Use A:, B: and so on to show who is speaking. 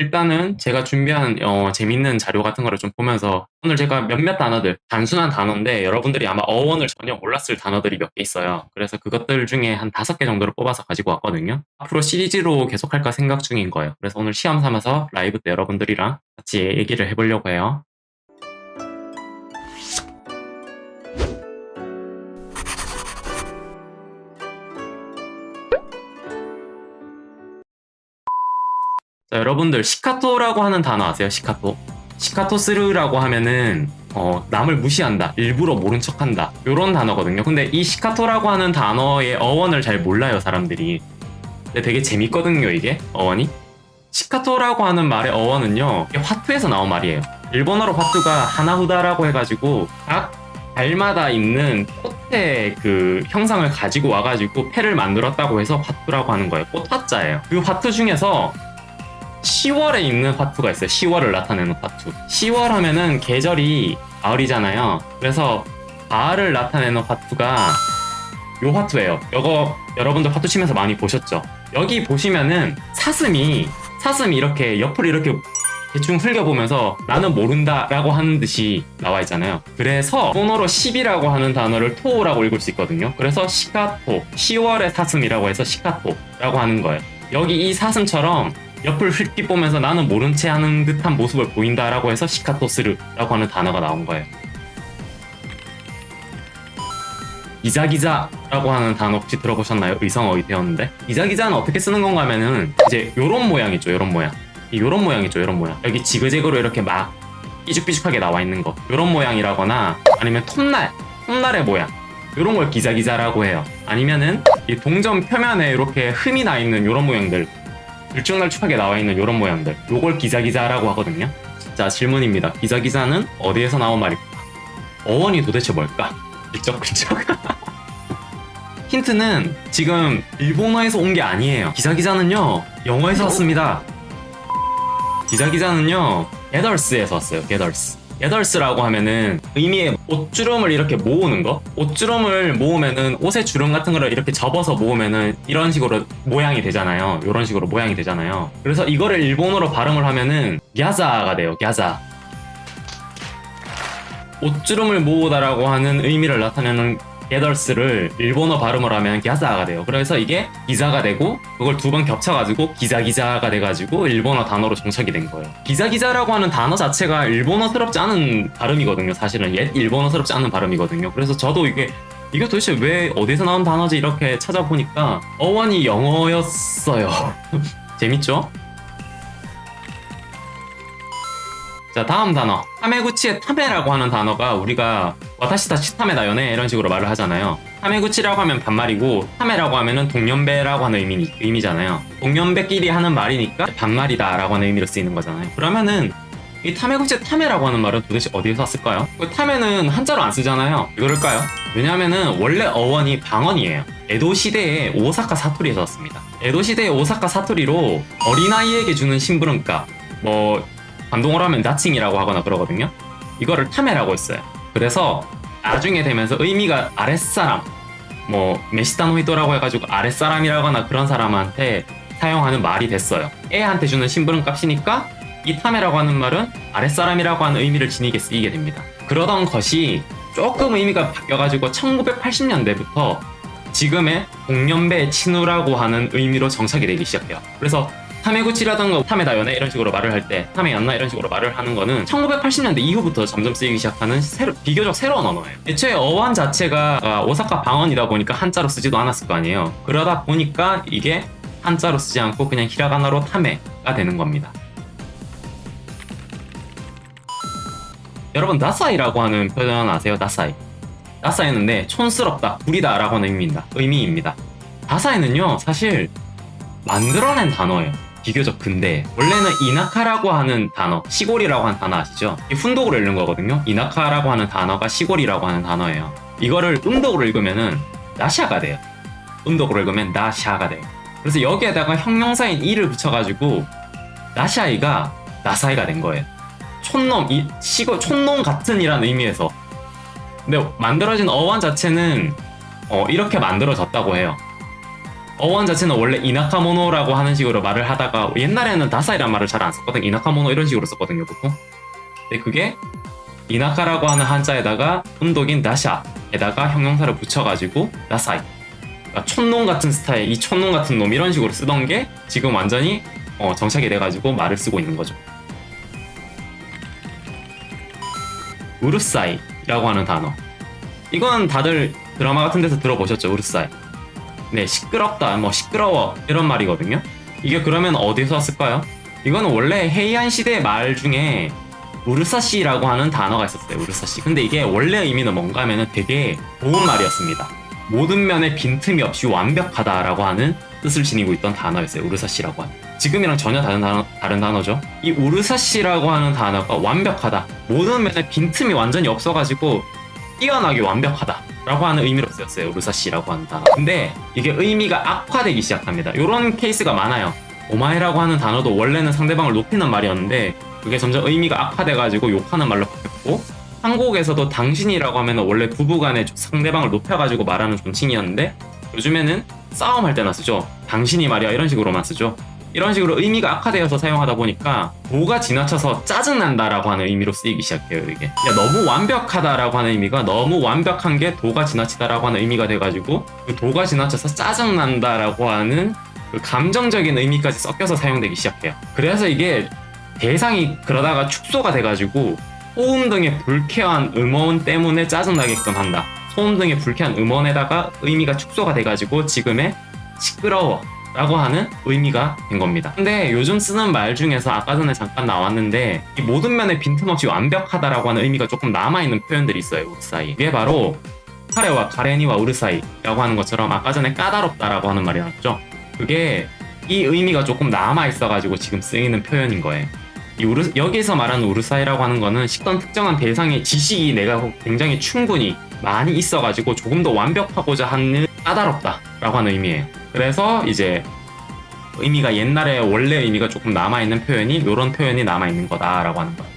A: 일단은 제가 준비한 어, 재밌는 자료 같은 거를 좀 보면서 오늘 제가 몇몇 단어들 단순한 단어인데 여러분들이 아마 어원을 전혀 몰랐을 단어들이 몇 개 있어요. 그래서 그것들 중에 한 다섯 개 정도를 뽑아서 가지고 왔거든요. 앞으로 시리즈로 계속할까 생각 중인 거예요. 그래서 오늘 시험 삼아서 라이브 때 여러분들이랑 같이 얘기를 해보려고 해요. 자, 여러분들 시카토라고 하는 단어 아세요? 시카토. 시카토스르라고 하면은 어, 남을 무시한다, 일부러 모른 척한다 이런 단어거든요. 근데 이 시카토라고 하는 단어의 어원을 잘 몰라요 사람들이. 근데 되게 재밌거든요 이게 어원이. 시카토라고 하는 말의 어원은요 화투에서 나온 말이에요. 일본어로 화투가 하나후다라고 해가지고 각 달마다 있는 꽃의 그 형상을 가지고 와가지고 패를 만들었다고 해서 화투라고 하는 거예요. 꽃 화자예요. 그 화투 중에서 10월에 있는 화투가 있어요. 10월을 나타내는 화투. 10월 하면은 계절이 가을이잖아요. 그래서 가을을 나타내는 화투가 요 화투예요. 이거 여러분들 화투 치면서 많이 보셨죠? 여기 보시면은 사슴이 사슴이 이렇게 옆을 이렇게 대충 흘려보면서 나는 모른다라고 하는 듯이 나와 있잖아요. 그래서 일본어로 10이라고 하는 단어를 토라고 읽을 수 있거든요. 그래서 시카토, 10월의 사슴이라고 해서 시카토라고 하는 거예요. 여기 이 사슴처럼 옆을 휙휙 보면서 나는 모른 채 하는 듯한 모습을 보인다라고 해서 시카토스르라고 하는 단어가 나온 거예요. 기자기자라고 하는 단어 혹시 들어보셨나요? 의성어휘 되었는데? 기자기자는 어떻게 쓰는 건가 하면은 이제 요런 모양 있죠 요런 모양. 이 요런 모양 있죠 요런 모양. 여기 지그재그로 이렇게 막 삐죽삐죽하게 나와 있는 거. 요런 모양이라거나 아니면 톱날 톱날의 모양. 요런 걸 기자기자라고 해요. 아니면은 이 동전 표면에 이렇게 흠이 나 있는 요런 모양들 들쭉날쭉하게 나와 있는 요런 모양들. 요걸 기자기자라고 하거든요. 자 질문입니다. 기자기자는 어디에서 나온 말일까? 어원이 도대체 뭘까? 일적근적 힌트는 지금 일본어에서 온 게 아니에요. 기자기자는요 영어에서 왔습니다. 기자기자는요 게덜스에서 왔어요. 게덜스 게덜스라고 하면은 의미의 옷주름을 이렇게 모으는 거? 옷주름을 모으면은 옷의 주름 같은 거를 이렇게 접어서 모으면은 이런 식으로 모양이 되잖아요. 이런 식으로 모양이 되잖아요. 그래서 이거를 일본어로 발음을 하면은 갸자가 돼요 갸자. 옷주름을 모으다라고 하는 의미를 나타내는 게덜스를 일본어 발음을 하면 갸자가 돼요. 그래서 이게 기자가 되고 그걸 두 번 겹쳐가지고 기자 기자가 돼가지고 일본어 단어로 정착이 된 거예요. 기자 기자라고 하는 단어 자체가 일본어스럽지 않은 발음이거든요. 사실은 옛 일본어스럽지 않은 발음이거든요. 그래서 저도 이게 이게 도대체 왜 어디서 나온 단어지 이렇게 찾아보니까 어원이 영어였어요. 재밌죠? 자 다음 단어 타메구치의 타메라고 하는 단어가 우리가 와타시다 치타메다 연애 이런 식으로 말을 하잖아요 타메구치라고 하면 반말이고 타메라고 하면은 동년배라고 하는 의미, 의미잖아요 동년배끼리 하는 말이니까 반말이다 라고 하는 의미로 쓰이는 거잖아요 그러면은 이 타메구치의 타메라고 하는 말은 도대체 어디에서 왔을까요? 그 타메는 한자로 안 쓰잖아요 왜 그럴까요? 왜냐하면은 원래 어원이 방언이에요 에도 시대의 오사카 사투리에서 왔습니다 에도 시대의 오사카 사투리로 어린아이에게 주는 심부름값 뭐 반동을 하면 나칭이라고 하거나 그러거든요. 이거를 타메라고 했어요. 그래서 나중에 되면서 의미가 아랫사람, 뭐 메시타노히토라고 해가지고 아랫사람이라거나 그런 사람한테 사용하는 말이 됐어요. 애한테 주는 심부름 값이니까 이 타메라고 하는 말은 아랫사람이라고 하는 의미를 지니게 쓰이게 됩니다. 그러던 것이 조금 의미가 바뀌어가지고 1980년대부터 지금의 동년배 친우라고 하는 의미로 정착이 되기 시작해요. 그래서 타메구치라던가 타메다 연애 이런 식으로 말을 할 때 타메였나 이런 식으로 말을 하는 거는 1980년대 이후부터 점점 쓰이기 시작하는 새로, 비교적 새로운 언어예요. 애초에 어원 자체가 아, 오사카 방언이다 보니까 한자로 쓰지도 않았을 거 아니에요. 그러다 보니까 이게 한자로 쓰지 않고 그냥 히라가나로 타메가 되는 겁니다. 여러분 나사이라고 하는 표현 아세요? 나사이. 나사이는데 촌스럽다, 구리다라고 하는 의미입니다. 의미입니다. 다사이는요 사실 만들어낸 단어예요. 비교적 근대 원래는 이나카라고 하는 단어 시골이라고 하는 단어 아시죠? 이 훈독으로 읽는 거거든요. 이나카라고 하는 단어가 시골이라고 하는 단어예요. 이거를 음독으로 읽으면은 나샤가 돼요. 음독으로 읽으면 나샤가 돼요. 그래서 여기에다가 형용사인 이를 붙여가지고 나샤이가 나사이가 된 거예요. 촌놈 이 시골 촌놈 같은 이란 의미에서. 근데 만들어진 어원 자체는 어, 이렇게 만들어졌다고 해요 어원 자체는 원래 이나카모노라고 하는 식으로 말을 하다가 옛날에는 다사이란 말을 잘 안 썼거든. 이나카모노 이런 식으로 썼거든요 보통. 근데 그게 이나카라고 하는 한자에다가 음독인 나샤에다가 형용사를 붙여가지고 나사이. 그러니까 촌놈 같은 스타일 이 촌놈 같은 놈 이런 식으로 쓰던 게 지금 완전히 어, 정착이 돼가지고 말을 쓰고 있는 거죠. 우르사이라고 하는 단어. 이건 다들 드라마 같은 데서 들어보셨죠 우르사이 네 시끄럽다 뭐 시끄러워 이런 말이거든요. 이게 그러면 어디서 왔을까요? 이거는 원래 헤이안 시대 말 중에 우르사시라고 하는 단어가 있었어요 우르사시. 근데 이게 원래 의미는 뭔가 하면은 되게 좋은 말이었습니다. 모든 면에 빈틈이 없이 완벽하다라고 하는 뜻을 지니고 있던 단어였어요 우르사시라고 하는. 지금이랑 전혀 다른 단어, 다른 단어죠. 이 우르사시라고 하는 단어가 완벽하다. 모든 면에 빈틈이 완전히 없어가지고 뛰어나게 완벽하다 라고 하는 의미로 쓰였어요. 우르사시라고 하는 단어 근데 이게 의미가 악화되기 시작합니다. 이런 케이스가 많아요. 오마이라고 하는 단어도 원래는 상대방을 높이는 말이었는데 그게 점점 의미가 악화돼가지고 욕하는 말로 바뀌었고 한국에서도 당신이라고 하면 원래 부부간에 상대방을 높여가지고 말하는 존칭이었는데 요즘에는 싸움할 때나 쓰죠. 당신이 말이야 이런 식으로만 쓰죠 이런 식으로 의미가 악화되어서 사용하다 보니까 도가 지나쳐서 짜증난다라고 하는 의미로 쓰이기 시작해요 이게. 야 너무 완벽하다라고 하는 의미가 너무 완벽한 게 도가 지나치다라고 하는 의미가 돼가지고 그 도가 지나쳐서 짜증난다라고 하는 그 감정적인 의미까지 섞여서 사용되기 시작해요. 그래서 이게 대상이 그러다가 축소가 돼가지고 소음 등의 불쾌한 음원 때문에 짜증나게끔 한다. 소음 등의 불쾌한 음원에다가 의미가 축소가 돼가지고 지금의 시끄러워 라고 하는 의미가 된 겁니다. 근데 요즘 쓰는 말 중에서 아까 전에 잠깐 나왔는데 이 모든 면에 빈틈없이 완벽하다라고 하는 의미가 조금 남아있는 표현들이 있어요. 우르사이. 이게 바로 카레와 가레니와 우르사이라고 하는 것처럼 아까 전에 까다롭다라고 하는 말이 나왔죠. 그게 이 의미가 조금 남아있어가지고 지금 쓰이는 표현인 거예요. 이 우르, 여기서 말하는 우르사이라고 하는 거는 식던 특정한 대상의 지식이 내가 굉장히 충분히 많이 있어가지고 조금 더 완벽하고자 하는 까다롭다라고 하는 의미예요. 그래서 이제 의미가 옛날에 원래 의미가 조금 남아있는 표현이 이런 표현이 남아있는 거다라고 하는 거예요.